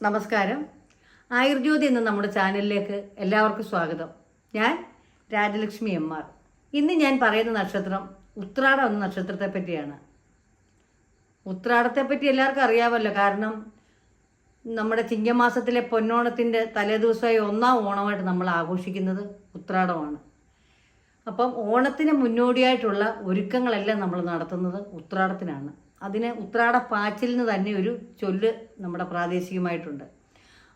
നമസ്കാരം. ആയുർജ്യോതി എന്ന നമ്മുടെ ചാനലിലേക്ക് എല്ലാവർക്കും സ്വാഗതം. ഞാൻ രാജലക്ഷ്മി എം ആർ. ഇന്ന് ഞാൻ പറയുന്ന നക്ഷത്രം ഉത്രാടം എന്ന നക്ഷത്രത്തെ പറ്റിയാണ്. ഉത്രാടത്തെ പറ്റി എല്ലാവർക്കും അറിയാമല്ലോ. കാരണം നമ്മുടെ ചിങ്ങമാസത്തിലെ പൊന്നോണത്തിന്റെ തലേദിവസമായി ഒന്നാം ഓണമായിട്ട് നമ്മൾ ആഘോഷിക്കുന്നത് ഉത്രാടമാണ്. അപ്പം ഓണത്തിന് മുന്നോടിയായിട്ടുള്ള ഒരുക്കങ്ങളെല്ലാം നമ്മൾ നടത്തുന്നത് ഉത്രാടത്തിനാണ്. അതിന് ഉത്രാട പാച്ചിൽ എന്ന് തന്നെ ഒരു ചൊല്ല് നമ്മുടെ പ്രാദേശികമായിട്ടുണ്ട്.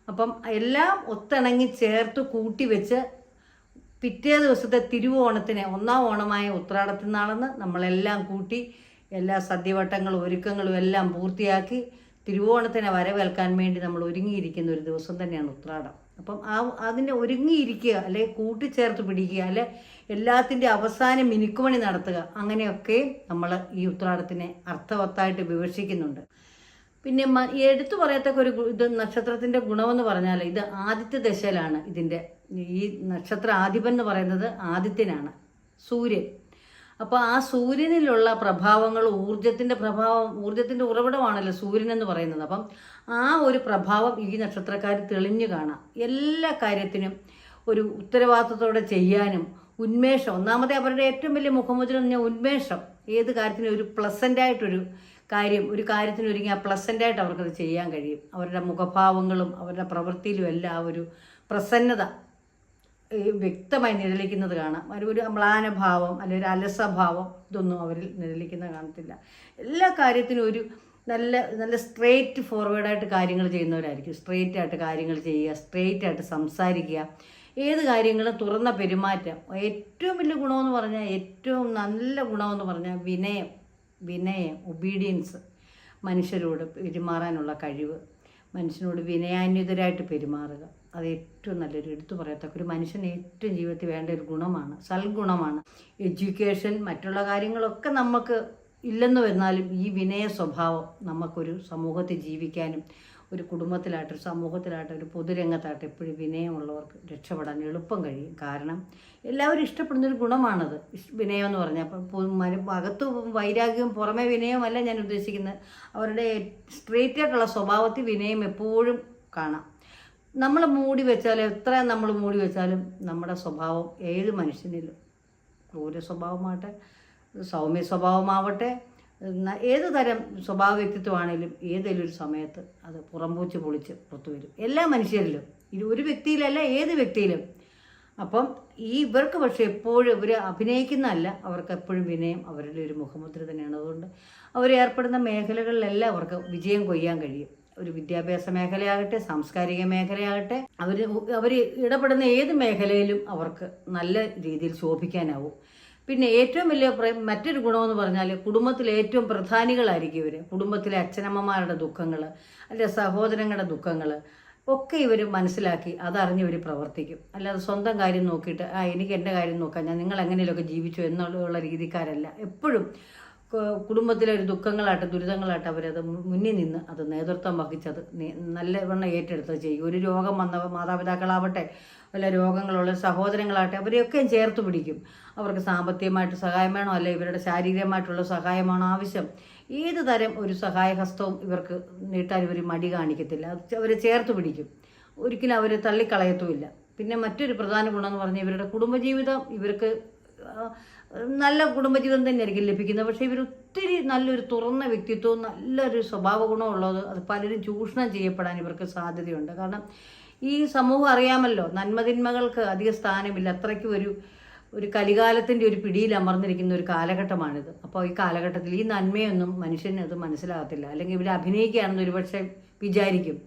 അപ്പം എല്ലാം ഒത്തിണങ്ങി ചേർത്ത് കൂട്ടി വെച്ച് പിറ്റേ ദിവസത്തെ തിരുവോണത്തിന് ഒന്നാം ഓണമായ ഉത്രാടത്തിൽ നിന്നാണെന്ന് നമ്മളെല്ലാം കൂട്ടി എല്ലാ സദ്യവട്ടങ്ങളും ഒരുക്കങ്ങളും എല്ലാം പൂർത്തിയാക്കി തിരുവോണത്തിനെ വരവേൽക്കാൻ വേണ്ടി നമ്മൾ ഒരുങ്ങിയിരിക്കുന്ന ഒരു ദിവസം തന്നെയാണ് ഉത്രാടം. അപ്പം ആ അതിനെ ഒരുങ്ങിയിരിക്കുക അല്ലെ കൂട്ടിച്ചേർത്ത് പിടിക്കുക അല്ലെ എല്ലാത്തിന്റെ അവസാനം മിനുക്കുമണി നടത്തുക അങ്ങനെയൊക്കെ നമ്മൾ ഈ ഉത്രാടത്തിനെ അർത്ഥവത്തായിട്ട് വിവക്ഷിക്കുന്നുണ്ട്. പിന്നെ എടുത്തു പറയത്തക്ക ഒരു ഇത് നക്ഷത്രത്തിന്റെ ഗുണമെന്ന് പറഞ്ഞാൽ ഇത് ആദിത്യ ദശയിലാണ് ഇതിന്റെ ഈ നക്ഷത്ര ആധിപൻ എന്ന് പറയുന്നത് ആദിത്യനാണ് സൂര്യൻ. അപ്പോൾ ആ സൂര്യനിലുള്ള പ്രഭാവങ്ങൾ ഊർജത്തിന്റെ പ്രഭാവം ഊർജത്തിന്റെ ഉറവിടമാണല്ലോ സൂര്യൻ എന്ന് പറയുന്നത്. അപ്പം ആ ഒരു പ്രഭാവം ഈ നക്ഷത്രക്കാർ തെളിഞ്ഞു കാണാം. എല്ലാ കാര്യത്തിനും ഒരു ഉത്തരവാദിത്വത്തോടെ ചെയ്യാനും ഉന്മേഷം. ഒന്നാമത്തെ അവരുടെ ഏറ്റവും വലിയ മുഖമുദ്ര എന്ന് പറഞ്ഞാൽ ഉന്മേഷം. ഏത് കാര്യത്തിനും ഒരു പ്ലസന്റായിട്ടൊരു കാര്യം ഒരു കാര്യത്തിന് ഒരുങ്ങി ആ പ്ലസന്റായിട്ട് അവർക്കത് ചെയ്യാൻ കഴിയും. അവരുടെ മുഖഭാവങ്ങളും അവരുടെ പ്രവൃത്തിയിലും എല്ലാം ആ ഒരു പ്രസന്നത വ്യക്തമായി നിഴലിക്കുന്നത് കാണാം. ഒരു ഒരു മ്ലാനഭാവം അല്ലെങ്കിൽ ഒരു അലസഭാവം ഇതൊന്നും അവരിൽ നിഴലിക്കുന്നത് കാണത്തില്ല. എല്ലാ കാര്യത്തിനും ഒരു നല്ല നല്ല സ്ട്രെയിറ്റ് ഫോർവേഡായിട്ട് കാര്യങ്ങൾ ചെയ്യുന്നവരായിരിക്കും. സ്ട്രെയിറ്റ് ആയിട്ട് കാര്യങ്ങൾ ചെയ്യുക സ്ട്രെയിറ്റ് ആയിട്ട് സംസാരിക്കുക. ഏത് കാര്യങ്ങളും തുറന്ന പെരുമാറ്റം. ഏറ്റവും വലിയ ഗുണമെന്ന് പറഞ്ഞാൽ ഏറ്റവും നല്ല ഗുണമെന്ന് പറഞ്ഞാൽ വിനയം. വിനയം ഒബീഡിയൻസ് മനുഷ്യരോട് പെരുമാറാനുള്ള കഴിവ്. മനുഷ്യനോട് വിനയാന്വിതരായിട്ട് പെരുമാറുക. അത് ഏറ്റവും നല്ലൊരു എടുത്തു പറയത്തക്ക ഒരു മനുഷ്യന് ഏറ്റവും ജീവിതത്തിൽ വേണ്ട ഒരു ഗുണമാണ് സൽഗുണമാണ്. എഡ്യൂക്കേഷൻ മറ്റുള്ള കാര്യങ്ങളൊക്കെ നമുക്ക് ഇല്ലെന്ന് വന്നാലും ഈ വിനയ സ്വഭാവം നമുക്കൊരു സമൂഹത്തിൽ ജീവിക്കാനും ഒരു കുടുംബത്തിലായിട്ട് ഒരു സമൂഹത്തിലായിട്ട് ഒരു പൊതുരംഗത്തായിട്ട് എപ്പോഴും വിനയമുള്ളവർക്ക് രക്ഷപ്പെടാൻ എളുപ്പം കഴിയും. കാരണം എല്ലാവരും ഇഷ്ടപ്പെടുന്ന ഒരു ഗുണമാണത്. വിനയം എന്ന് പറഞ്ഞാൽ അപ്പം അകത്ത് വൈരാഗ്യവും പുറമെ വിനയവുമല്ല ഞാൻ ഉദ്ദേശിക്കുന്നത്. അവരുടെ സ്ട്രേറ്റ് ആയിട്ടുള്ള സ്വഭാവത്തിൽ വിനയം എപ്പോഴും കാണാം. നമ്മൾ മൂടി വെച്ചാൽ എത്ര നമ്മൾ മൂടി വെച്ചാലും നമ്മുടെ സ്വഭാവം ഏത് മനുഷ്യനിലും. ക്രൂര സ്വഭാവമാകട്ടെ സൗമ്യ സ്വഭാവമാവട്ടെ ഏത് തരം സ്വഭാവ വ്യക്തിത്വമാണെങ്കിലും ഏതെങ്കിലും ഒരു സമയത്ത് അത് പുറംപൂച്ച് പൊളിച്ച് പുറത്തു വരും. എല്ലാ മനുഷ്യരിലും ഇത് ഒരു വ്യക്തിയിലല്ല ഏത് വ്യക്തിയിലും. അപ്പം ഈ ഇവർക്ക് പക്ഷേ എപ്പോഴും ഇവർ അഭിനയിക്കുന്നതല്ല അവർക്ക് എപ്പോഴും വിനയം അവരുടെ ഒരു മുഖമുദ്ര തന്നെയാണ്. അതുകൊണ്ട് അവർ ഏർപ്പെടുന്ന മേഖലകളിലെല്ലാം അവർക്ക് വിജയം കൊയ്യാൻ കഴിയും. ഒരു വിദ്യാഭ്യാസ മേഖലയാകട്ടെ സാംസ്കാരിക മേഖലയാകട്ടെ അവർ അവർ ഇടപെടുന്ന ഏത് മേഖലയിലും അവർക്ക് നല്ല രീതിയിൽ ശോഭിക്കാനാവും. പിന്നെ ഏറ്റവും വലിയ മറ്റൊരു ഗുണമെന്ന് പറഞ്ഞാൽ കുടുംബത്തിലെ ഏറ്റവും പ്രധാനികളായിരിക്കും ഇവർ കുടുംബത്തിലെ അച്ഛനമ്മമാരുടെ ദുഃഖങ്ങൾ അല്ലെ സഹോദരങ്ങളുടെ ദുഃഖങ്ങൾ ഒക്കെ ഇവർ മനസ്സിലാക്കി അതറിഞ്ഞ് ഇവർ പ്രവർത്തിക്കും. അല്ലാതെ സ്വന്തം കാര്യം നോക്കിയിട്ട് ആ എനിക്ക് എന്റെ കാര്യം നോക്കാം. ഞാൻ നിങ്ങൾ എങ്ങനെയൊക്കെ ജീവിച്ചു എന്നുള്ള രീതിക്കാരല്ല. എപ്പോഴും കുടുംബത്തിലെ ഒരു ദുഃഖങ്ങളാട്ടെ ദുരിതങ്ങളാട്ടെ അവരത് മുന്നിൽ നിന്ന് അത് നേതൃത്വം വഹിച്ചത് നല്ലവണ്ണം ഏറ്റെടുത്ത് ചെയ്യും. ഒരു രോഗം വന്ന മാതാപിതാക്കളാവട്ടെ വല്ല രോഗങ്ങളുള്ള സഹോദരങ്ങളാട്ടെ അവരെയൊക്കെ ചേർത്ത് പിടിക്കും. അവർക്ക് സാമ്പത്തികമായിട്ട് സഹായം വേണോ? അല്ലെ ഇവരുടെ ശാരീരികമായിട്ടുള്ള സഹായമാണോ ആവശ്യം? ഏത് തരം ഒരു സഹായഹസ്തവും ഇവർക്ക് നീട്ടാൻ ഇവർ മടി കാണിക്കത്തില്ല. അവരെ ചേർത്ത് പിടിക്കും. ഒരിക്കലും അവരെ തള്ളിക്കളയത്തുമില്ല. പിന്നെ മറ്റൊരു പ്രധാന ഗുണമെന്ന് പറഞ്ഞാൽ ഇവരുടെ കുടുംബജീവിതം ഇവർക്ക് നല്ല കുടുംബജീവിതം തന്നെയായിരിക്കും ലഭിക്കുന്നത്. പക്ഷേ ഇവർ ഒത്തിരി നല്ലൊരു തുറന്ന വ്യക്തിത്വവും നല്ലൊരു സ്വഭാവ ഗുണമുള്ളത് അത് പലരും ചൂഷണം ചെയ്യപ്പെടാൻ ഇവർക്ക് സാധ്യതയുണ്ട്. കാരണം ഈ സമൂഹം അറിയാമല്ലോ നന്മതിന്മകൾക്ക് അധിക സ്ഥാനമില്ല. അത്രയ്ക്കും ഒരു ഒരു കലികാലത്തിന്റെ ഒരു പിടിയിൽ അമർന്നിരിക്കുന്ന ഒരു കാലഘട്ടമാണിത്. അപ്പോൾ ഈ കാലഘട്ടത്തിൽ ഈ നന്മയൊന്നും മനുഷ്യന് അത് മനസ്സിലാകത്തില്ല. അല്ലെങ്കിൽ ഇവർ അഭിനയിക്കുകയാണെന്ന് ഒരുപക്ഷെ വിചാരിക്കും.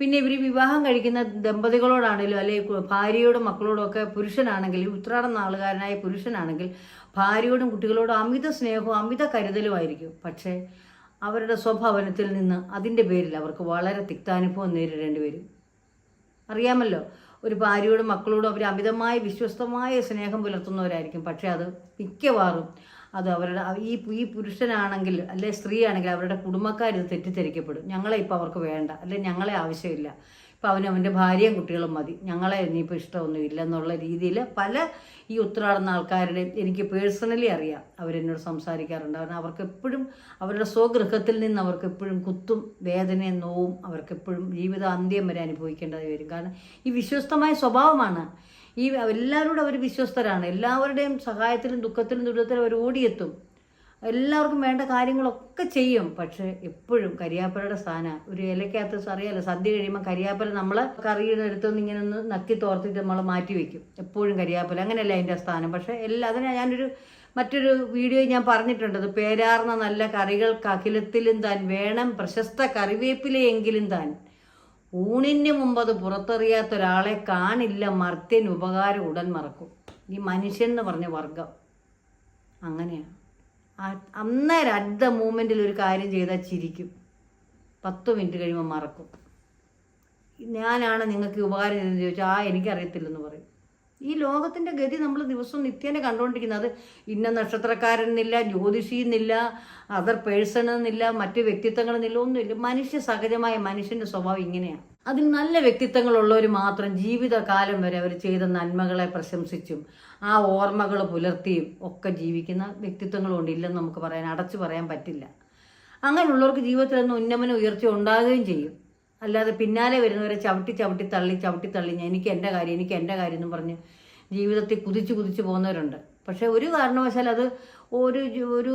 പിന്നെ ഇവർ വിവാഹം കഴിക്കുന്ന ദമ്പതികളോടാണെങ്കിലും അല്ലെങ്കിൽ ഭാര്യയോടും മക്കളോടും ഒക്കെ പുരുഷനാണെങ്കിൽ ഉത്രാടം നാളുകാരനായ പുരുഷനാണെങ്കിൽ ഭാര്യയോടും കുട്ടികളോടും അമിത സ്നേഹവും അമിത കരുതലും ആയിരിക്കും. പക്ഷേ അവരുടെ സ്വഭവനത്തിൽ നിന്ന് അതിന്റെ പേരിൽ അവർക്ക് വളരെ തിക്താനുഭവം നേരിടേണ്ടി വരും. അറിയാമല്ലോ ഒരു ഭാര്യയോടും മക്കളോടും അവർ അമിതമായ വിശ്വസ്തമായ സ്നേഹം പുലർത്തുന്നവരായിരിക്കും. പക്ഷേ അത് മിക്കവാറും അത് അവരുടെ ഈ ഈ പുരുഷനാണെങ്കിൽ അല്ലെ സ്ത്രീ ആണെങ്കിൽ അവരുടെ കുടുംബക്കാർ ഇത് തെറ്റിദ്ധരിക്കപ്പെടും. ഞങ്ങളെ ഇപ്പോൾ അവർക്ക് വേണ്ട. അല്ലെ ഞങ്ങളെ ആവശ്യമില്ല. ഇപ്പം അവന് അവന്റെ ഭാര്യയും കുട്ടികളും മതി. ഞങ്ങളെ ഇനിയിപ്പോൾ ഇഷ്ടമൊന്നും ഇല്ലെന്നുള്ള രീതിയിൽ പല ഈ ഉത്തരാടുന്ന ആൾക്കാരുടെയും എനിക്ക് പേഴ്സണലി അറിയാം. അവരെന്നോട് സംസാരിക്കാറുണ്ട്. കാരണം അവർക്ക് എപ്പോഴും അവരുടെ സ്വഗൃഹത്തിൽ നിന്ന് അവർക്ക് എപ്പോഴും കുത്തും വേദനയും നോവും അവർക്ക് എപ്പോഴും ജീവിത അന്ത്യം വരെ അനുഭവിക്കേണ്ടതായി വരും. കാരണം ഈ വിശ്വസ്തമായ സ്വഭാവമാണ് ഈ എല്ലാവരോടും അവർ വിശ്വസ്തരാണ്. എല്ലാവരുടെയും സഹായത്തിലും ദുഃഖത്തിലും ദുരിതത്തിലും അവർ ഓടിയെത്തും. എല്ലാവർക്കും വേണ്ട കാര്യങ്ങളൊക്കെ ചെയ്യും. പക്ഷേ എപ്പോഴും കരിയാപ്പലയുടെ സ്ഥാനം ഒരു ഇലക്കകത്ത് അറിയാലോ സദ്യ കഴിയുമ്പോൾ കരിയാപ്പല നമ്മൾ കറിയുടെ അടുത്തൊന്ന് ഇങ്ങനെ ഒന്ന് നക്കി തോർത്തിട്ട് നമ്മൾ മാറ്റി വെക്കും. എപ്പോഴും കരിയാപ്പല അങ്ങനെയല്ല അതിന്റെ സ്ഥാനം. പക്ഷേ എല്ലാ അതിനെ ഞാനൊരു മറ്റൊരു വീഡിയോ ഞാൻ പറഞ്ഞിട്ടുണ്ട്. പേരാർന്ന നല്ല കറികൾക്ക് അഖിലത്തിലും താൻ വേണം പ്രശസ്ത കറിവേപ്പിലയെങ്കിലും താൻ. ഊണിന് മുമ്പ് അത് പുറത്തെറിയാത്ത ഒരാളെ കാണില്ല മർത്യൻ ഉപകാരം ഉടൻ മറക്കും. ഈ മനുഷ്യൻ എന്ന് പറഞ്ഞ വർഗം അങ്ങനെയാണ് അന്നേരം അടുത്ത മൂമെന്റിൽ ഒരു കാര്യം ചെയ്താൽ ചിരിക്കും. പത്ത് മിനിറ്റ് കഴിയുമ്പോൾ മറക്കും. ഞാനാണ് നിങ്ങൾക്ക് ഉപകാരം ചെയ്തതെന്ന് ചോദിച്ചാൽ ആ എനിക്കറിയത്തില്ലെന്ന് പറയും. ഈ ലോകത്തിന്റെ ഗതി നമ്മൾ ദിവസവും നിത്യേന കണ്ടുകൊണ്ടിരിക്കുന്നത് ഇന്ന ജ്യോതിഷി എന്നില്ല അതർ പേഴ്സൺ എന്നില്ല മറ്റ് വ്യക്തിത്വങ്ങളെന്നില്ല ഒന്നുമില്ല. മനുഷ്യ സഹജമായ മനുഷ്യന്റെ സ്വഭാവം ഇങ്ങനെയാണ്. അതിൽ നല്ല വ്യക്തിത്വങ്ങളുള്ളവർ മാത്രം ജീവിതകാലം വരെ അവർ ചെയ്ത നന്മകളെ പ്രശംസിച്ചും ആ ഓർമ്മകൾ പുലർത്തിയും ഒക്കെ ജീവിക്കുന്ന വ്യക്തിത്വങ്ങളുണ്ട് ഇല്ലെന്ന് നമുക്ക് പറയാൻ അടച്ചു പറയാൻ പറ്റില്ല. അങ്ങനെയുള്ളവർക്ക് ജീവിതത്തിൽ നിന്ന് ഉന്നമനം ഉയർച്ച ഉണ്ടാകുകയും ചെയ്യും. അല്ലാതെ പിന്നാലെ വരുന്നവരെ ചവിട്ടി ചവിട്ടി തള്ളി ചവിട്ടി തള്ളി. ഞാൻ എനിക്ക് എന്റെ കാര്യം എനിക്ക് എന്റെ കാര്യം എന്ന് പറഞ്ഞ് ജീവിതത്തിൽ കുതിച്ച് കുതിച്ച് പോകുന്നവരുണ്ട്. പക്ഷേ ഒരു കാരണവശാൽ അത് ഒരു ഒരു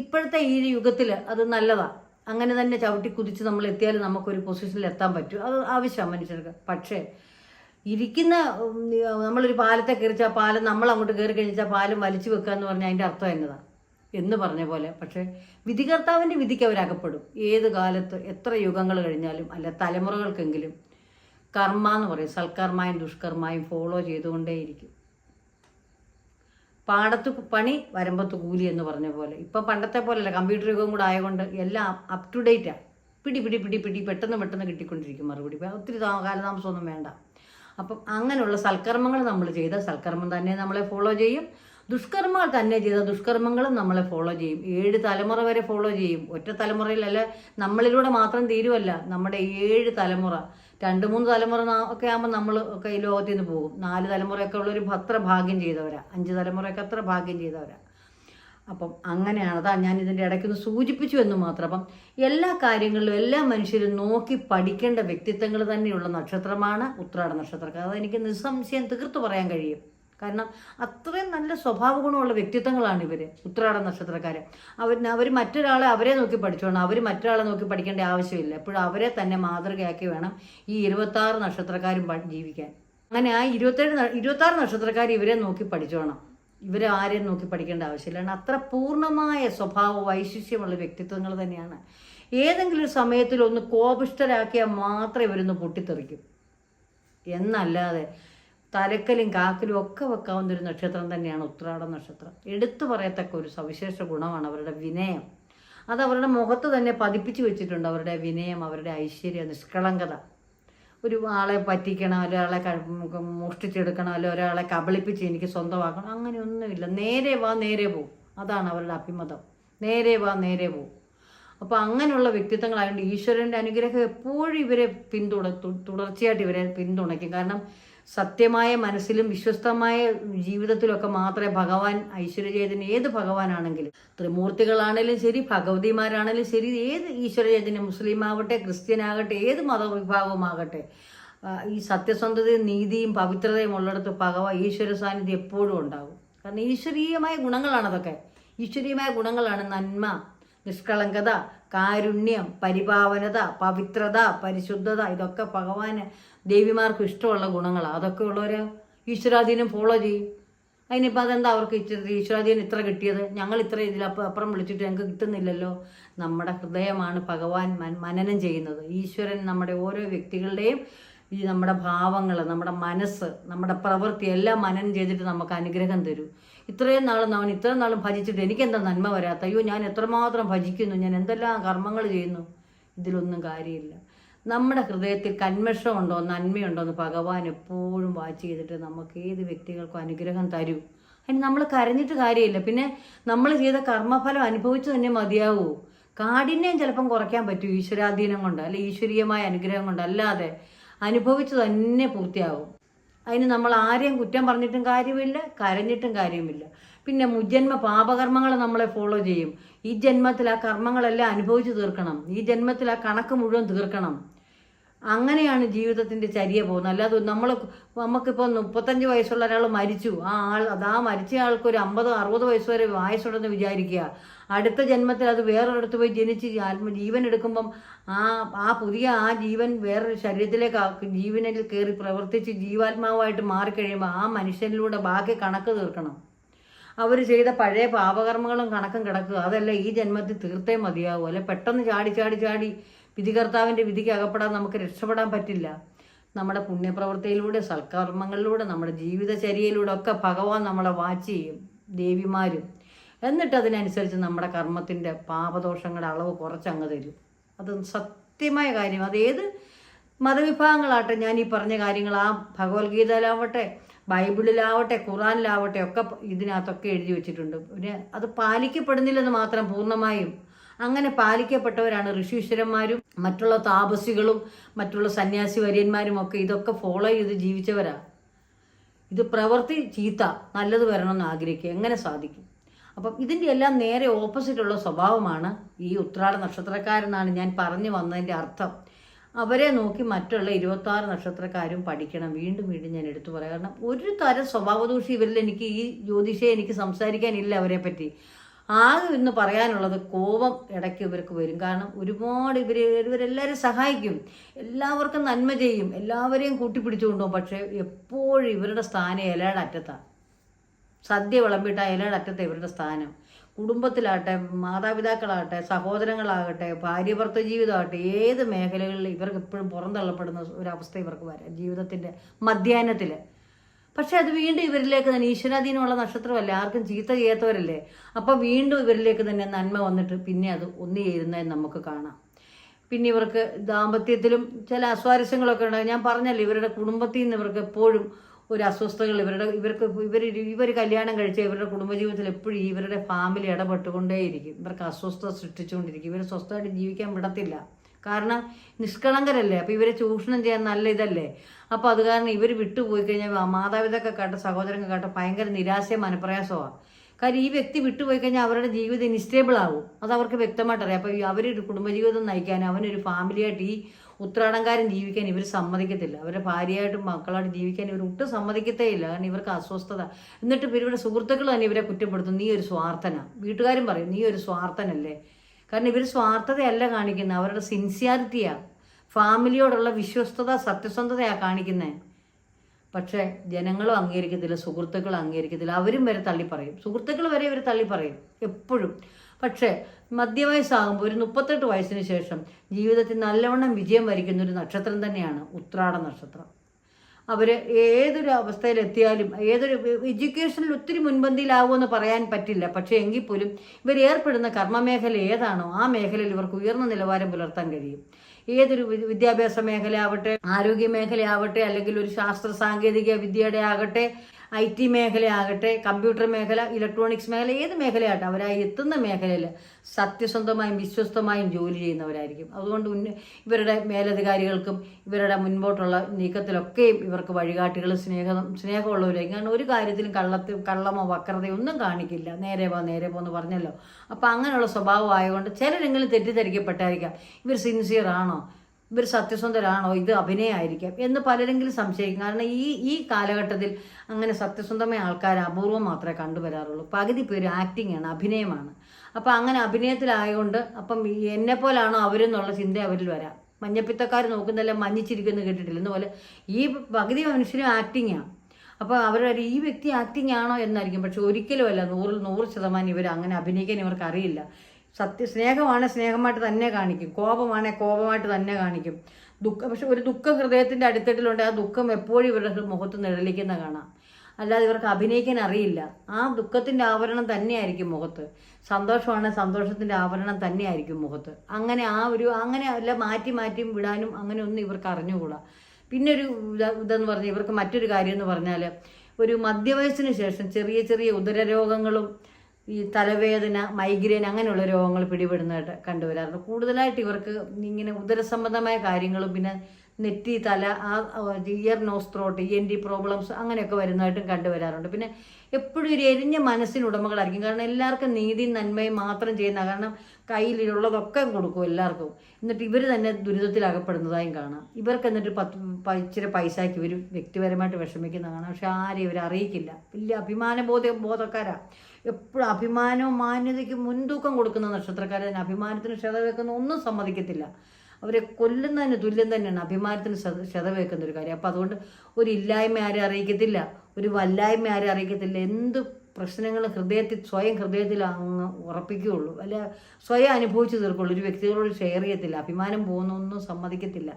ഇപ്പോഴത്തെ ഈ യുഗത്തിൽ അത് നല്ലതാണ് അങ്ങനെ തന്നെ ചവിട്ടി കുതിച്ച് നമ്മൾ എത്തിയാൽ നമുക്കൊരു പൊസിഷനിൽ എത്താൻ പറ്റും. അത് ആവശ്യമാണ് മനുഷ്യർക്ക്. പക്ഷേ ഇരിക്കുന്ന നമ്മളൊരു പാലത്തെ കയറിച്ചാൽ പാലം നമ്മൾ അങ്ങോട്ട് കയറി കഴിഞ്ഞാൽ പാലം വലിച്ചു വെക്കുക എന്ന് പറഞ്ഞാൽ അതിന്റെ അർത്ഥം എന്നതാണ് എന്ന് പറഞ്ഞ പോലെ. പക്ഷേ വിധികർത്താവിന്റെ വിധിക്ക് അവരകപ്പെടും. ഏത് കാലത്ത് എത്ര യുഗങ്ങൾ കഴിഞ്ഞാലും അല്ല തലമുറകൾക്കെങ്കിലും കർമ്മ എന്ന് പറയും. സൽക്കർമ്മയും ദുഷ്കർമ്മയും ഫോളോ ചെയ്തുകൊണ്ടേയിരിക്കും. പാടത്ത് പണി വരമ്പത്ത് കൂലി എന്ന് പറഞ്ഞ പോലെ. ഇപ്പം പണ്ടത്തെ പോലെയല്ല. കമ്പ്യൂട്ടർ യുഗം കൂടെ ആയതുകൊണ്ട് എല്ലാം അപ് ടു ഡേറ്റാണ് പിടി പിടി പിടി പിടി പെട്ടെന്ന് പെട്ടെന്ന് കിട്ടിക്കൊണ്ടിരിക്കും മറുപടി. ഒത്തിരി കാലതാമസമൊന്നും വേണ്ട. അപ്പം അങ്ങനെയുള്ള സൽക്കർമ്മങ്ങൾ നമ്മൾ ചെയ്ത സൽക്കർമ്മം തന്നെ നമ്മളെ ഫോളോ ചെയ്യും. ദുഷ്കർമ്മങ്ങൾ തന്നെ ചെയ്ത ദുഷ്കർമ്മങ്ങളും നമ്മളെ ഫോളോ ചെയ്യും. ഏഴ് തലമുറ വരെ ഫോളോ ചെയ്യും. ഒറ്റ തലമുറയിലല്ല നമ്മളിലൂടെ മാത്രം തീരുമല്ല നമ്മുടെ ഏഴ് തലമുറ. രണ്ട് മൂന്ന് തലമുറ ഒക്കെ ആകുമ്പോൾ നമ്മൾ ഒക്കെ ഈ ലോകത്തിൽ നിന്ന് പോകും. നാല് തലമുറയൊക്കെ ഉള്ളൊരു അത്ര ഭാഗ്യം ചെയ്തവരാ. അഞ്ച് തലമുറയൊക്കെ അത്ര ഭാഗ്യം ചെയ്തവരാ. അപ്പം അങ്ങനെയാണ്. അതാ ഞാൻ ഇതിന്റെ ഇടയ്ക്കൊന്ന് സൂചിപ്പിച്ചു എന്ന് മാത്രം. അപ്പം എല്ലാ കാര്യങ്ങളിലും എല്ലാ മനുഷ്യരും നോക്കി പഠിക്കേണ്ട വ്യക്തിത്വങ്ങൾ തന്നെയുള്ള നക്ഷത്രമാണ് ഉത്രാട നക്ഷത്രക്കാർ. അതെനിക്ക് നിസ്സംശയം തീർത്ത് പറയാൻ കഴിയും. കാരണം അത്രയും നല്ല സ്വഭാവ ഗുണമുള്ള വ്യക്തിത്വങ്ങളാണ് ഇവർ ഉത്രാട നക്ഷത്രക്കാർ അവർ അവർ മറ്റൊരാളെ അവരെ നോക്കി പഠിച്ചോണം. അവർ മറ്റൊരാളെ നോക്കി പഠിക്കേണ്ട ആവശ്യമില്ല. എപ്പോഴും അവരെ തന്നെ മാതൃകയാക്കി വേണം ഈ ഇരുപത്താറ് നക്ഷത്രക്കാരും ജീവിക്കാൻ. അങ്ങനെ ആ ഇരുപത്തേഴ് ഇരുപത്താറ് നക്ഷത്രക്കാർ ഇവരെ നോക്കി പഠിച്ചോണം. ഇവരെ ആരെയും നോക്കി പഠിക്കേണ്ട ആവശ്യമില്ല. കാരണം അത്ര പൂർണമായ സ്വഭാവ വൈശിഷ്യമുള്ള വ്യക്തിത്വങ്ങൾ തന്നെയാണ്. ഏതെങ്കിലും സമയത്തിൽ ഒന്ന് കോപിഷ്ടരാക്കിയാൽ മാത്രമേ ഇവരൊന്ന് പൊട്ടിത്തെറിക്കും. എന്നല്ലാതെ തലക്കലും കാക്കലും ഒക്കെ വെക്കാവുന്ന ഒരു നക്ഷത്രം തന്നെയാണ് ഉത്രാട നക്ഷത്രം. എടുത്തു പറയത്തക്ക ഒരു സവിശേഷ ഗുണമാണ് അവരുടെ വിനയം. അത് അവരുടെ മുഖത്ത് തന്നെ പതിപ്പിച്ചു വെച്ചിട്ടുണ്ട് അവരുടെ വിനയം അവരുടെ ഐശ്വര്യ നിഷ്കളങ്കത. ഒരു ആളെ പറ്റിക്കണം ഒരാളെ മോഷ്ടിച്ചെടുക്കണം അല്ലെ ഒരാളെ കബളിപ്പിച്ച് എനിക്ക് സ്വന്തമാക്കണം അങ്ങനെയൊന്നുമില്ല. നേരെ വാ നേരെ പോവും അതാണ് അവരുടെ അഭിമതം. നേരെ വാ നേരെ പോവും അപ്പോൾ അങ്ങനെയുള്ള വ്യക്തിത്വങ്ങളായതുകൊണ്ട് ഈശ്വരന്റെ അനുഗ്രഹം എപ്പോഴും ഇവരെ പിന്തുണ തുടർച്ചയായിട്ട് ഇവരെ പിന്തുണയ്ക്കും. കാരണം സത്യമായ മനസ്സിലും വിശ്വസ്തമായ ജീവിതത്തിലൊക്കെ മാത്രമേ ഭഗവാൻ ഐശ്വര്യചൈതന്യം ഏത് ഭഗവാനാണെങ്കിലും ത്രിമൂർത്തികളാണെങ്കിലും ശരി ഭഗവതിമാരാണെങ്കിലും ശരി ഏത് ഈശ്വരചൈതന്യം മുസ്ലിം ആവട്ടെ ക്രിസ്ത്യൻ ആകട്ടെ ഏത് മതവിഭാഗവുമാകട്ടെ ഈ സത്യസന്ധതയും നീതിയും പവിത്രതയും ഉള്ളിടത്ത് ഭഗവാൻ ഈശ്വര സാന്നിധ്യം എപ്പോഴും ഉണ്ടാകും. കാരണം ഈശ്വരീയമായ ഗുണങ്ങളാണ് അതൊക്കെ ഈശ്വരീയമായ ഗുണങ്ങളാണ് നന്മ നിഷ്കളങ്കത കാരുണ്യം പരിപാവനത പവിത്രത പരിശുദ്ധത ഇതൊക്കെ ഭഗവാന് ദേവിമാർക്ക് ഇഷ്ടമുള്ള ഗുണങ്ങളാണ് അതൊക്കെ ഉള്ളവർ ഈശ്വരാധീനം ഫോളോ ചെയ്യും. അതിനിപ്പോൾ അതെന്താ അവർക്ക് ഇച്ചിരി ഈശ്വരാധീനം ഇത്ര കിട്ടിയത്? ഞങ്ങൾ ഇത്ര ഇതിൽ അപ്പം അപ്പുറം വിളിച്ചിട്ട് ഞങ്ങൾക്ക് കിട്ടുന്നില്ലല്ലോ. നമ്മുടെ ഹൃദയമാണ് ഭഗവാൻ മനനം ചെയ്യുന്നത്. ഈശ്വരൻ നമ്മുടെ ഓരോ വ്യക്തികളുടെയും ഈ നമ്മുടെ ഭാവങ്ങൾ നമ്മുടെ മനസ്സ് നമ്മുടെ പ്രവൃത്തി എല്ലാം മനനം ചെയ്തിട്ട് നമുക്ക് അനുഗ്രഹം തരും. ഇത്രയും നാളും അവൻ ഇത്രയും നാളും ഭജിച്ചിട്ട് എനിക്കെന്താ നന്മ വരാത്ത? അയ്യോ ഞാൻ എത്രമാത്രം ഭജിക്കുന്നു? ഞാൻ എന്തെല്ലാം കർമ്മങ്ങൾ ചെയ്യുന്നു? ഇതിലൊന്നും കാര്യമില്ല. നമ്മുടെ ഹൃദയത്തിൽ കന്മഷമുണ്ടോ നന്മയുണ്ടോ എന്ന് ഭഗവാൻ എപ്പോഴും വാച്ച് ചെയ്തിട്ട് നമുക്ക് ഏത് വ്യക്തികൾക്കും അനുഗ്രഹം തരൂ. അതിന് നമ്മൾ കരഞ്ഞിട്ട് കാര്യമില്ല. പിന്നെ നമ്മൾ ചെയ്ത കർമ്മഫലം അനുഭവിച്ചു തന്നെ മതിയാവൂ. കാഠിന്യം ചിലപ്പം കുറയ്ക്കാൻ പറ്റൂ ഈശ്വരാധീനം കൊണ്ട് അല്ലെ ഈശ്വരീയമായ അനുഗ്രഹം കൊണ്ട്. അല്ലാതെ അനുഭവിച്ചു തന്നെ പൂർത്തിയാകും അതിന് നമ്മൾ ആരെയും കുറ്റം പറഞ്ഞിട്ടും കാര്യമില്ല കരഞ്ഞിട്ടും കാര്യമില്ല. പിന്നെ മുജ്ജന്മ പാപകർമ്മങ്ങൾ നമ്മളെ ഫോളോ ചെയ്യും. ഈ ജന്മത്തിൽ ആ കർമ്മങ്ങളെല്ലാം അനുഭവിച്ചു തീർക്കണം. ഈ ജന്മത്തിൽ ആ കണക്ക് മുഴുവൻ തീർക്കണം. അങ്ങനെയാണ് ജീവിതത്തിന്റെ ചര്യ പോകുന്നത്. അല്ലാതെ നമ്മൾ നമുക്കിപ്പോൾ മുപ്പത്തഞ്ച് വയസ്സുള്ള ഒരാൾ മരിച്ചു. ആ ആൾ അത് ആ മരിച്ച ആൾക്ക് ഒരു അമ്പത് അറുപത് വയസ്സ് വരെ വയസ്സുണ്ടെന്ന് വിചാരിക്കുക. അടുത്ത ജന്മത്തിൽ അത് വേറൊരിടത്ത് പോയി ജനിച്ച് ആത്മ ജീവൻ എടുക്കുമ്പം ആ ആ പുതിയ ആ ജീവൻ വേറൊരു ശരീരത്തിലേക്ക് ജീവനിൽ കയറി പ്രവർത്തിച്ച് ജീവാത്മാവായിട്ട് മാറിക്കഴിയുമ്പോൾ ആ മനുഷ്യനിലൂടെ ബാക്കി കണക്ക് തീർക്കണം. അവർ ചെയ്ത പഴയ പാപകർമ്മങ്ങളും കണക്കും കിടക്കുക. അതല്ല ഈ ജന്മത്തിൽ തീർത്തേ മതിയാവും. അല്ലെ? പെട്ടെന്ന് ചാടി ചാടി ചാടി വിധികർത്താവിന്റെ വിധിക്ക് അകപ്പെടാൻ നമുക്ക് രക്ഷപ്പെടാൻ പറ്റില്ല. നമ്മുടെ പുണ്യപ്രവൃത്തിയിലൂടെ സൽക്കർമ്മങ്ങളിലൂടെ നമ്മുടെ ജീവിതചര്യയിലൂടെ ഒക്കെ ഭഗവാൻ നമ്മളെ വാച്ച് ചെയ്യും. ദേവിമാരും. എന്നിട്ട് അതിനനുസരിച്ച് നമ്മുടെ കർമ്മത്തിന്റെ പാപദോഷങ്ങളുടെ അളവ് കുറച്ചങ്ങ് തരും. അത് സത്യമായ കാര്യം. അത് ഏത് മതവിഭാഗങ്ങളാട്ടെ ഞാൻ ഈ പറഞ്ഞ കാര്യങ്ങൾ ആ ഭഗവത്ഗീതയിലാവട്ടെ ബൈബിളിലാവട്ടെ ഖുറാനിലാവട്ടെ ഒക്കെ ഇതിനകത്തൊക്കെ എഴുതി വെച്ചിട്ടുണ്ട്. പിന്നെ അത് പാലിക്കപ്പെടുന്നില്ലെന്ന് മാത്രം പൂർണമായും അങ്ങനെ പാലിക്കപ്പെട്ടവരാണ് ഋഷീശ്വരന്മാരും മറ്റുള്ള താപസികളും മറ്റുള്ള സന്യാസി വര്യന്മാരും ഒക്കെ ഇതൊക്കെ ഫോളോ ചെയ്ത് ജീവിച്ചവരാ. ഇത് പ്രവൃത്തി ചീത്ത നല്ലത് വരണമെന്ന് ആഗ്രഹിക്കുക. എങ്ങനെ സാധിക്കും? അപ്പം ഇതിന്റെ എല്ലാം നേരെ ഓപ്പോസിറ്റുള്ള സ്വഭാവമാണ് ഈ ഉത്രാട നക്ഷത്രക്കാരെന്നാണ് ഞാൻ പറഞ്ഞു വന്നതിന്റെ അർത്ഥം. അവരെ നോക്കി മറ്റുള്ള ഇരുപത്താറ് നക്ഷത്രക്കാരും പഠിക്കണം. വീണ്ടും വീണ്ടും ഞാൻ എടുത്തു പറയാം. കാരണം ഒരു തരം സ്വഭാവദൂഷി ഇവരിൽ എനിക്ക് ഈ ജ്യോതിഷയെ എനിക്ക് സംസാരിക്കാനില്ല അവരെ പറ്റി. ആകെ ഇന്ന് പറയാനുള്ളത് കോപം ഇടയ്ക്ക് ഇവർക്ക് വരും. കാരണം ഒരുപാട് ഇവർ ഇവരെല്ലാവരും സഹായിക്കും. എല്ലാവർക്കും നന്മ ചെയ്യും. എല്ലാവരെയും കൂട്ടിപ്പിടിച്ചു കൊണ്ടുപോകും പക്ഷേ എപ്പോഴും ഇവരുടെ സ്ഥാനം ഇലയുടെ അറ്റത്താണ്. സദ്യ വിളമ്പിട്ട ഇലയുടെ അറ്റത്ത് ഇവരുടെ സ്ഥാനം. കുടുംബത്തിലാകട്ടെ മാതാപിതാക്കളാകട്ടെ സഹോദരങ്ങളാകട്ടെ ഭാര്യ ഭർത്ത ജീവിതമാകട്ടെ ഏത് മേഖലകളിൽ ഇവർക്ക് എപ്പോഴും പുറന്തള്ളപ്പെടുന്ന ഒരവസ്ഥ ഇവർക്ക് വരാം ജീവിതത്തിന്റെ മധ്യാഹ്നത്തിൽ പക്ഷെ അത് വീണ്ടും ഇവരിലേക്ക് തന്നെ ഈശ്വരാധീനമുള്ള നക്ഷത്രമല്ലേ ആർക്കും ചീത്ത ചെയ്യാത്തവരല്ലേ? അപ്പോൾ വീണ്ടും ഇവരിലേക്ക് തന്നെ നന്മ വന്നിട്ട് പിന്നെ അത് ഒന്നു ചേരുന്നതെന്ന് നമുക്ക് കാണാം. പിന്നെ ഇവർക്ക് ദാമ്പത്യത്തിലും ചില അസ്വാരസ്യങ്ങളൊക്കെ ഉണ്ടാകും. ഞാൻ പറഞ്ഞല്ലോ ഇവരുടെ കുടുംബത്തിൽ നിന്ന് ഇവർക്ക് എപ്പോഴും ഒരു അസ്വസ്ഥതകൾ ഇവരുടെ ഇവർക്ക് ഇവർ ഇവർ കല്യാണം കഴിച്ച ഇവരുടെ കുടുംബജീവിതത്തിൽ എപ്പോഴും ഇവരുടെ ഫാമിലി ഇടപെട്ടുകൊണ്ടേയിരിക്കും. ഇവർക്ക് അസ്വസ്ഥത സൃഷ്ടിച്ചുകൊണ്ടിരിക്കും. ഇവർ സ്വസ്ഥമായിട്ട് ജീവിക്കാൻ വിടത്തില്ല. കാരണം നിഷ്കളങ്കരല്ലേ? അപ്പോൾ ഇവരെ ചൂഷണം ചെയ്യാൻ നല്ല ഇതല്ലേ? അപ്പോൾ അത് കാരണം ഇവർ വിട്ടുപോയി കഴിഞ്ഞാൽ മാതാപിതാക്കൾക്കാട്ടെ സഹോദരങ്ങൾക്കാട്ടെ ഭയങ്കര നിരാശയും മനപ്രയാസമാണ് കാര്യം ഈ വ്യക്തി വിട്ടുപോയി കഴിഞ്ഞാൽ അവരുടെ ജീവിതം ഇൻസ്റ്റേബിൾ ആവും അത് അവർക്ക് വ്യക്തമായിട്ട് അറിയാം അപ്പോൾ അവരൊരു കുടുംബജീവിതം നയിക്കാൻ അവനൊരു ഫാമിലിയായിട്ട് ഈ ഉത്രാടങ്കാരൻ ജീവിക്കാൻ ഇവർ സമ്മതിക്കത്തില്ല. അവരുടെ ഭാര്യയായിട്ടും മക്കളായിട്ട് ജീവിക്കാൻ ഇവർ ഒട്ടും സമ്മതിക്കത്തേ ഇല്ല കാരണം ഇവർക്ക് അസ്വസ്ഥത. എന്നിട്ട് ഇവരുടെ സുഹൃത്തുക്കൾ തന്നെ ഇവരെ കുറ്റപ്പെടുത്തും നീ ഒരു സ്വാർത്ഥന. വീട്ടുകാരും പറയും നീ ഒരു സ്വാർത്ഥനല്ലേ? കാരണം ഇവർ സ്വാർത്ഥതയല്ല കാണിക്കുന്നത്. അവരുടെ സിൻസിയാരിറ്റിയാണ് ഫാമിലിയോടുള്ള വിശ്വസ്തത സത്യസന്ധതയാണ് കാണിക്കുന്നത് പക്ഷേ ജനങ്ങളും അംഗീകരിക്കത്തില്ല സുഹൃത്തുക്കളും അംഗീകരിക്കത്തില്ല. അവരും വരെ തള്ളി പറയും സുഹൃത്തുക്കൾ വരെ ഇവർ തള്ളി പറയും എപ്പോഴും. പക്ഷേ മധ്യവയസ്സാകുമ്പോൾ ഒരു മുപ്പത്തെട്ട് വയസ്സിന് ശേഷം ജീവിതത്തിൽ നല്ലവണ്ണം വിജയം വരിക്കുന്ന ഒരു നക്ഷത്രം തന്നെയാണ് ഉത്രാട നക്ഷത്രം. അവർ ഏതൊരു അവസ്ഥയിലെത്തിയാലും ഏതൊരു എഡ്യൂക്കേഷനിൽ ഒത്തിരി മുൻപന്തിയിലാവുമെന്ന് പറയാൻ പറ്റില്ല. പക്ഷേ എങ്കിൽ പോലും ഇവർ ഏർപ്പെടുന്ന കർമ്മമേഖല ഏതാണോ ആ മേഖലയിൽ ഇവർക്ക് ഉയർന്ന നിലവാരം പുലർത്താൻ കഴിയും. ഏതൊരു വിദ്യാഭ്യാസ മേഖലയാവട്ടെ ആരോഗ്യ മേഖലയാവട്ടെ അല്ലെങ്കിൽ ഒരു ശാസ്ത്ര സാങ്കേതിക വിദ്യയുടെ ആകട്ടെ ഐ ടി മേഖലയാകട്ടെ കമ്പ്യൂട്ടർ മേഖല ഇലക്ട്രോണിക്സ് മേഖല ഏത് മേഖലയാകട്ടെ അവരായി എത്തുന്ന മേഖലയിൽ സത്യസന്ധമായും വിശ്വസ്തമായും ജോലി ചെയ്യുന്നവരായിരിക്കും. അതുകൊണ്ട് ഉന്ന ഇവരുടെ മേലധികാരികൾക്കും ഇവരുടെ മുൻപോട്ടുള്ള നീക്കത്തിലൊക്കെയും ഇവർക്ക് വഴികാട്ടികൾ സ്നേഹം സ്നേഹമുള്ളവരായിരിക്കും. കാരണം ഒരു കാര്യത്തിലും കള്ളത്തിൽ കള്ളമോ വക്രതയോ ഒന്നും കാണിക്കില്ല. നേരെ പോ നേരെ പോ എന്ന് പറഞ്ഞല്ലോ. അപ്പോൾ അങ്ങനെയുള്ള സ്വഭാവം ആയതുകൊണ്ട് ചിലരെങ്കിലും തെറ്റിദ്ധരിക്കപ്പെട്ടായിരിക്കാം. ഇവർ സിൻസിയർ ആണോ? ഇവർ സത്യസന്ധരാണോ? ഇത് അഭിനയമായിരിക്കാം എന്ന് പലരെങ്കിലും സംശയിക്കും. കാരണം ഈ ഈ കാലഘട്ടത്തിൽ അങ്ങനെ സത്യസന്ധമായ ആൾക്കാർ അപൂർവം മാത്രമേ കണ്ടുവരാറുള്ളൂ. പകുതി പേര് ആക്ടിങ്ങാണ് അഭിനയമാണ്. അപ്പം അങ്ങനെ അഭിനയത്തിലായതുകൊണ്ട് അപ്പം എന്നെ പോലാണോ അവരെന്നുള്ള ചിന്ത അവരിൽ വരാം. മഞ്ഞപ്പിത്തക്കാർ നോക്കുന്നതെല്ലാം മഞ്ഞിച്ചിരിക്കുമെന്ന് കേട്ടിട്ടില്ല. എന്നുപോലെ ഈ പകുതി മനുഷ്യരും ആക്ടിങ്ങാണ് അപ്പോൾ അവരുടെ ഈ വ്യക്തി ആക്ടിങ് ആണോ എന്നായിരിക്കും. പക്ഷെ ഒരിക്കലും അല്ല നൂറിൽ നൂറ് ശതമാനം ഇവർ അങ്ങനെ അഭിനയിക്കാൻ ഇവർക്ക് അറിയില്ല. സത്യ സ്നേഹമാണ് സ്നേഹമായിട്ട് തന്നെ കാണിക്കും. കോപമാണ് കോപമായിട്ട് തന്നെ കാണിക്കും. ദുഃഖം പക്ഷെ ഒരു ദുഃഖ ഹൃദയത്തിന്റെ അടിത്തട്ടിലുണ്ട്. ആ ദുഃഖം എപ്പോഴും ഇവരുടെ മുഖത്ത് നിഴലിക്കുന്ന കാണാം. അല്ലാതെ ഇവർക്ക് അഭിനയിക്കാൻ അറിയില്ല. ആ ദുഃഖത്തിന്റെ ആവരണം തന്നെയായിരിക്കും മുഖത്ത്. സന്തോഷമാണ് സന്തോഷത്തിന്റെ ആവരണം തന്നെയായിരിക്കും മുഖത്ത്. അങ്ങനെ ആ ഒരു അങ്ങനെ അല്ല മാറ്റി മാറ്റി വിടാനും അങ്ങനെ ഒന്നും ഇവർക്ക് അറിഞ്ഞുകൂടാ. പിന്നെ ഒരു ഇത- ഇതെന്ന് പറഞ്ഞാൽ ഇവർക്ക് മറ്റൊരു കാര്യം എന്ന് പറഞ്ഞാൽ ഒരു മധ്യവയസ്സിന് ശേഷം ചെറിയ ചെറിയ ഉദരരോഗങ്ങളും ഈ തലവേദന മൈഗ്രെയിൻ അങ്ങനെയുള്ള രോഗങ്ങൾ പിടിപെടുന്നതായിട്ട് കണ്ടുവരാറുണ്ട്. കൂടുതലായിട്ട് ഇവർക്ക് ഇങ്ങനെ ഉദരസംബന്ധമായ കാര്യങ്ങളും പിന്നെ നെറ്റി തല ആ ear nose throat and the problems അങ്ങനെയൊക്കെ വരുന്നതായിട്ടും കണ്ടുവരാറുണ്ട്. പിന്നെ എപ്പോഴും ഒരു എരിഞ്ഞ മനസ്സിന് ഉടമകളായിരിക്കും. കാരണം എല്ലാവർക്കും നീതിയും നന്മയും മാത്രം ചെയ്യുന്ന കാരണം കയ്യിലുള്ളതൊക്കെ കൊടുക്കും എല്ലാവർക്കും. എന്നിട്ട് ഇവർ തന്നെ ദുരിതത്തിൽ അകപ്പെടുന്നതായും കാണാം. ഇവർക്ക് എന്നിട്ട് പത്ത് ഇച്ചിരി പൈസയ്ക്ക് ഇവർ വ്യക്തിപരമായിട്ട് വിഷമിക്കുന്ന കാണാം പക്ഷെ ആരെയും ഇവർ അറിയിക്കില്ല. വലിയ അഭിമാനബോധ ബോധക്കാരാ. എപ്പോഴും അഭിമാനവും മാന്യതയ്ക്ക് മുൻതൂക്കം കൊടുക്കുന്ന നക്ഷത്രക്കാരെ അഭിമാനത്തിന് ക്ഷത വെക്കുന്ന ഒന്നും സമ്മതിക്കത്തില്ല. അവരെ കൊല്ലുന്നതിന് തുല്യം തന്നെയാണ് അഭിമാനത്തിന് ക്ഷത വെക്കുന്ന ഒരു കാര്യം. അപ്പം അതുകൊണ്ട് ഒരു ഇല്ലായ്മ ആരെ അറിയിക്കത്തില്ല ഒരു വല്ലായ്മ ആരെ അറിയിക്കത്തില്ല. എന്ത് പ്രശ്നങ്ങൾ ഹൃദയത്തിൽ സ്വയം ഹൃദയത്തിൽ അങ്ങ് ഉറപ്പിക്കുകയുള്ളൂ. അല്ല സ്വയം അനുഭവിച്ചു തീർക്കുള്ളൂ ഒരു വ്യക്തികളോട് ഷെയർ ചെയ്യത്തില്ല. അഭിമാനം പോകുന്നൊന്നും സമ്മതിക്കത്തില്ല.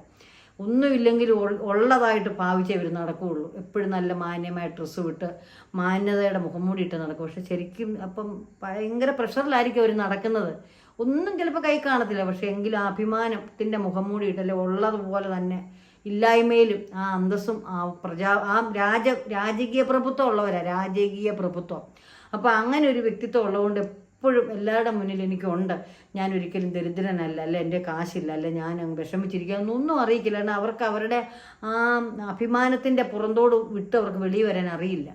ഒന്നുമില്ലെങ്കിൽ ഉള്ളതായിട്ട് ഭാവിച്ചേ ഇവർ നടക്കുകയുള്ളൂ. എപ്പോഴും നല്ല മാന്യമായ ഡ്രസ്സ് വിട്ട് മാന്യതയുടെ മുഖംമൂടി ഇട്ട് നടക്കും. പക്ഷെ ശരിക്കും അപ്പം ഭയങ്കര പ്രഷറിലായിരിക്കും അവർ നടക്കുന്നത്. ഒന്നും ചിലപ്പോൾ കൈ കാണത്തില്ല. പക്ഷെ എങ്കിലും അഭിമാനത്തിന്റെ മുഖംമൂടി ഇട്ടല്ലേ ഉള്ളതുപോലെ തന്നെ ഇല്ലായ്മയിലും ആ അന്തസ്സും ആ പ്രജാ ആ രാജ രാജകീയ പ്രഭുത്വം ഉള്ളവരാണ് രാജകീയ പ്രഭുത്വം. അപ്പോൾ അങ്ങനെ ഒരു വ്യക്തിത്വം ഉള്ളതുകൊണ്ട് എപ്പോഴും എല്ലാവരുടെ മുന്നിൽ എനിക്കുണ്ട്. ഞാൻ ഒരിക്കലും ദരിദ്രനല്ല അല്ല? എന്റെ കാശില്ല അല്ല? ഞാൻ വിഷമിച്ചിരിക്കുക എന്നൊന്നും അറിയിക്കില്ല കാരണം അവർക്ക് അവരുടെ ആ അഭിമാനത്തിന്റെ പുറന്തോട് വിട്ട് അവർക്ക് വെളിയിൽ വരാൻ അറിയില്ല.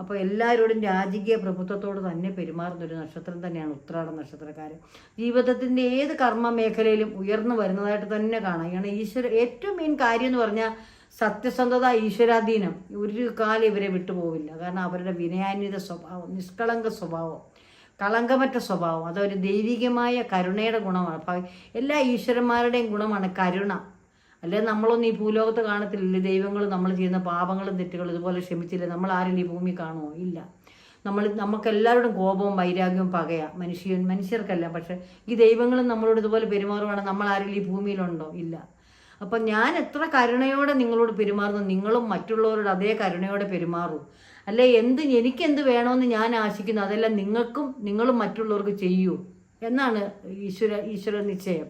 അപ്പോൾ എല്ലാവരോടും രാജകീയ പ്രഭുത്വത്തോട് തന്നെ പെരുമാറുന്ന ഒരു നക്ഷത്രം തന്നെയാണ് ഉത്രാട നക്ഷത്രക്കാരൻ ജീവിതത്തിന്റെ ഏത് കർമ്മ മേഖലയിലും ഉയർന്നു വരുന്നതായിട്ട് തന്നെ കാണാം. കാരണം ഈശ്വര ഏറ്റവും മെയിൻ കാര്യം എന്ന് പറഞ്ഞാൽ സത്യസന്ധത ഈശ്വരാധീനം. ഒരു കാലം ഇവരെ വിട്ടുപോവില്ല. കാരണം അവരുടെ വിനയാന്വിത സ്വഭാവം നിഷ്കളങ്ക സ്വഭാവം. കളങ്കമറ്റ സ്വഭാവം. അതൊരു ദൈവികമായ കരുണയുടെ ഗുണമാണ്. എല്ലാ ഈശ്വരന്മാരുടെയും ഗുണമാണ് കരുണ. അല്ലെ നമ്മളൊന്നും ഈ ഭൂലോകത്ത് കാണത്തില്ലല്ലേ. ദൈവങ്ങൾ നമ്മൾ ചെയ്യുന്ന പാപങ്ങളും തെറ്റുകളും ഇതുപോലെ ക്ഷമിച്ചില്ല? നമ്മൾ ആരും ഈ ഭൂമി കാണുമോ ഇല്ല. നമ്മൾ നമുക്കെല്ലാവരോടും കോപവും വൈരാഗ്യവും പകയാ. മനുഷ്യൻ മനുഷ്യർക്കല്ല. പക്ഷെ ഈ ദൈവങ്ങളും നമ്മളോട് ഇതുപോലെ പെരുമാറുവാണ് നമ്മൾ ആരും ഈ ഭൂമിയിലുണ്ടോ? ഇല്ല. അപ്പം ഞാൻ എത്ര കരുണയോടെ നിങ്ങളോട് പെരുമാറുന്നു? നിങ്ങളും മറ്റുള്ളവരോട് അതേ കരുണയോടെ പെരുമാറൂ. അല്ലെ എന്ത് എനിക്കെന്ത് വേണമെന്ന് ഞാൻ ആശിക്കുന്നു. അതെല്ലാം നിങ്ങൾക്കും നിങ്ങളും മറ്റുള്ളവർക്ക് ചെയ്യൂ. എന്നാണ് ഈശ്വര ഈശ്വര നിശ്ചയം.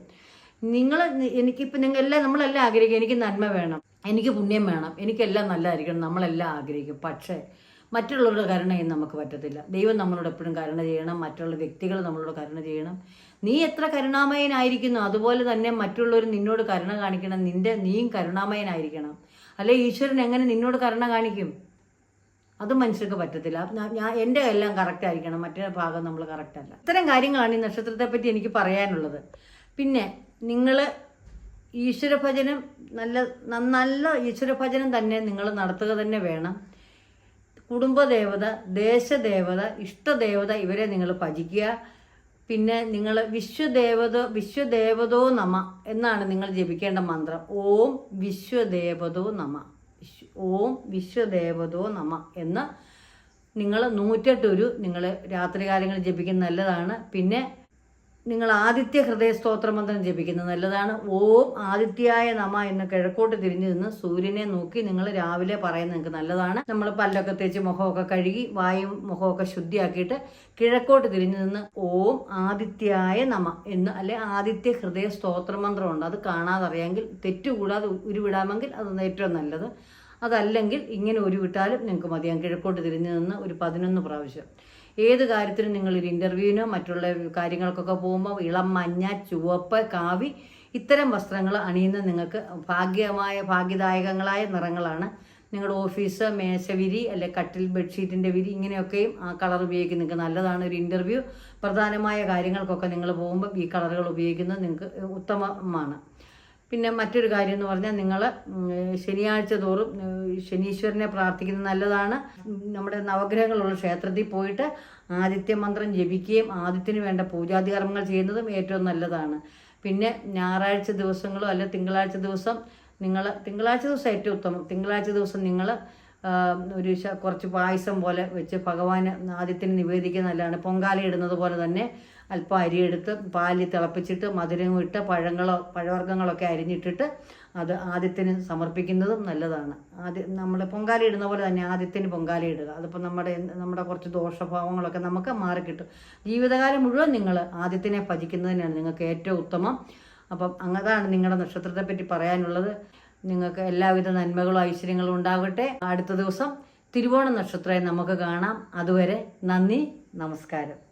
നിങ്ങൾ എനിക്കിപ്പോൾ നിങ്ങൾ എല്ലാം നമ്മളെല്ലാം ആഗ്രഹിക്കും. എനിക്ക് നന്മ വേണം. എനിക്ക് പുണ്യം വേണം. എനിക്കെല്ലാം നല്ലതായിരിക്കണം. നമ്മളെല്ലാം ആഗ്രഹിക്കും. പക്ഷേ മറ്റുള്ളവരുടെ കരുണ ചെയ്യാൻ നമുക്ക് പറ്റത്തില്ല. ദൈവം നമ്മളോട് എപ്പോഴും കരുണ ചെയ്യണം. മറ്റുള്ള വ്യക്തികൾ നമ്മളോട് കരുണ ചെയ്യണം. നീ എത്ര കരുണാമയനായിരിക്കുന്നു. അതുപോലെ തന്നെ മറ്റുള്ളവർ നിന്നോട് കരുണ കാണിക്കണം. നിന്റെ നീയും കരുണാമയനായിരിക്കണം. അല്ലെ ഈശ്വരൻ എങ്ങനെ നിന്നോട് കരുണ കാണിക്കും? അത് മനുഷ്യർക്ക് പറ്റത്തില്ല. ഞാൻ- എന്റെ എല്ലാം കറക്റ്റ് ആയിരിക്കണം. മറ്റേ ഭാഗം നമ്മൾ കറക്റ്റ് അല്ല. ഇത്തരം കാര്യങ്ങളാണ് ഈ നക്ഷത്രത്തെ പറ്റി എനിക്ക് പറയാനുള്ളത്. പിന്നെ നിങ്ങൾ ഈശ്വരഭജനം നല്ല നല്ല ഈശ്വരഭജനം തന്നെ നിങ്ങൾ നടത്തുക തന്നെ വേണം. കുടുംബദേവത ദേശദേവത ഇഷ്ടദേവത ഇവരെ നിങ്ങൾ ഭജിക്കുക. പിന്നെ നിങ്ങൾ വിശ്വദേവത വിശ്വദേവതോ നമ എന്നാണ് നിങ്ങൾ ജപിക്കേണ്ട മന്ത്രം. ഓം വിശ്വദേവതോ നമ. ഓം വിശ്വദേവതോ നമ എന്ന് നിങ്ങൾ നൂറ്റെട്ടൊരു നിങ്ങൾ രാത്രികാലങ്ങളിൽ ജപിക്കുന്നത് നല്ലതാണ്. പിന്നെ നിങ്ങൾ ആദിത്യ ഹൃദയ സ്തോത്ര മന്ത്രം ജപിക്കുന്നത് നല്ലതാണ്. ഓം ആദിത്യായ നമ എന്ന് കിഴക്കോട്ട് തിരിഞ്ഞു നിന്ന് സൂര്യനെ നോക്കി നിങ്ങൾ രാവിലെ പറയുന്നത് നിങ്ങൾക്ക് നല്ലതാണ്. നമ്മൾ പല്ലൊക്കെ തേച്ച് മുഖമൊക്കെ കഴുകി വായും മുഖമൊക്കെ ശുദ്ധിയാക്കിയിട്ട് കിഴക്കോട്ട് തിരിഞ്ഞു നിന്ന് ഓം ആദിത്യായ നമ എന്ന് അല്ലെ ആദിത്യ ഹൃദയ സ്തോത്ര മന്ത്രമുണ്ട്. അത് കാണാതറിയാമെങ്കിൽ തെറ്റുകൂടാതെ ഉരുവിടാമെങ്കിൽ അത് ഏറ്റവും നല്ലത്. അതല്ലെങ്കിൽ ഇങ്ങനെ ഒരു വിട്ടാലും നിങ്ങൾക്ക് മതിയാം കിഴക്കോട്ട് തിരിഞ്ഞു നിന്ന് ഒരു പതിനൊന്ന് പ്രാവശ്യം. ഏത് കാര്യത്തിനും നിങ്ങളൊരു ഇന്റർവ്യൂവിനോ മറ്റുള്ള കാര്യങ്ങൾക്കൊക്കെ പോകുമ്പോൾ ഇളം മഞ്ഞ ചുവപ്പ് കാവി ഇത്തരം വസ്ത്രങ്ങൾ അണിയുന്ന നിങ്ങൾക്ക് ഭാഗ്യമായ ഭാഗ്യദായകങ്ങളായ നിറങ്ങളാണ്. നിങ്ങളുടെ ഓഫീസ് മേശവിരി അല്ലെ കട്ടിൽ ബെഡ്ഷീറ്റിന്റെ വിരി ഇങ്ങനെയൊക്കെയും ആ കളർ ഉപയോഗിക്കുന്ന നിങ്ങൾക്ക് നല്ലതാണ് ഒരു ഇന്റർവ്യൂ പ്രധാനമായ കാര്യങ്ങൾക്കൊക്കെ നിങ്ങൾ പോകുമ്പോൾ ഈ കളറുകൾ ഉപയോഗിക്കുന്നത് നിങ്ങൾക്ക് ഉത്തമമാണ്. പിന്നെ മറ്റൊരു കാര്യം എന്ന് പറഞ്ഞാൽ നിങ്ങൾ ശനിയാഴ്ച തോറും ശനീശ്വരനെ പ്രാർത്ഥിക്കുന്നത് നല്ലതാണ്. നമ്മുടെ നവഗ്രഹങ്ങളുള്ള ക്ഷേത്രത്തിൽ പോയിട്ട് ആദിത്യ മന്ത്രം ജപിക്കുകയും ആദിത്യന് വേണ്ട പൂജാതികർമ്മങ്ങൾ ചെയ്യുന്നതും ഏറ്റവും നല്ലതാണ്. പിന്നെ ഞായറാഴ്ച ദിവസങ്ങളോ അല്ല തിങ്കളാഴ്ച ദിവസം നിങ്ങൾ തിങ്കളാഴ്ച ദിവസം ഏറ്റവും ഉത്തമം. തിങ്കളാഴ്ച ദിവസം നിങ്ങൾ ഒരു കുറച്ച് പായസം പോലെ വെച്ച് ഭഗവാന് ആദ്യത്തിന് നിവേദിക്കുന്ന നല്ലതാണ്. പൊങ്കാല ഇടുന്നത് പോലെ തന്നെ അല്പം അരിയെടുത്ത് പാലിൽ തിളപ്പിച്ചിട്ട് മധുരം ഇട്ട് പഴങ്ങളോ പഴവർഗങ്ങളൊക്കെ അരിഞ്ഞിട്ടിട്ട് അത് ആദ്യത്തിന് സമർപ്പിക്കുന്നതും നല്ലതാണ്. ആദ്യം നമ്മൾ പൊങ്കാല ഇടുന്ന പോലെ തന്നെ ആദ്യത്തിന് പൊങ്കാല ഇടുക. അതിപ്പോൾ നമ്മുടെ നമ്മുടെ കുറച്ച് ദോഷഭാവങ്ങളൊക്കെ നമുക്ക് മാറിക്കിട്ടും ജീവിതകാലം മുഴുവൻ നിങ്ങൾ ആദ്യത്തിനെ ഭജിക്കുന്നതിനാണ് നിങ്ങൾക്ക് ഏറ്റവും ഉത്തമം. അപ്പം അങ്ങതാണ് നിങ്ങളുടെ നക്ഷത്രത്തെ പറ്റി പറയാനുള്ളത്. നിങ്ങൾക്ക് എല്ലാവിധ നന്മകളും ഐശ്വര്യങ്ങളും ഉണ്ടാകട്ടെ അടുത്ത ദിവസം തിരുവോണ നക്ഷത്രമായി നമുക്ക് കാണാം. അതുവരെ നന്ദി നമസ്കാരം.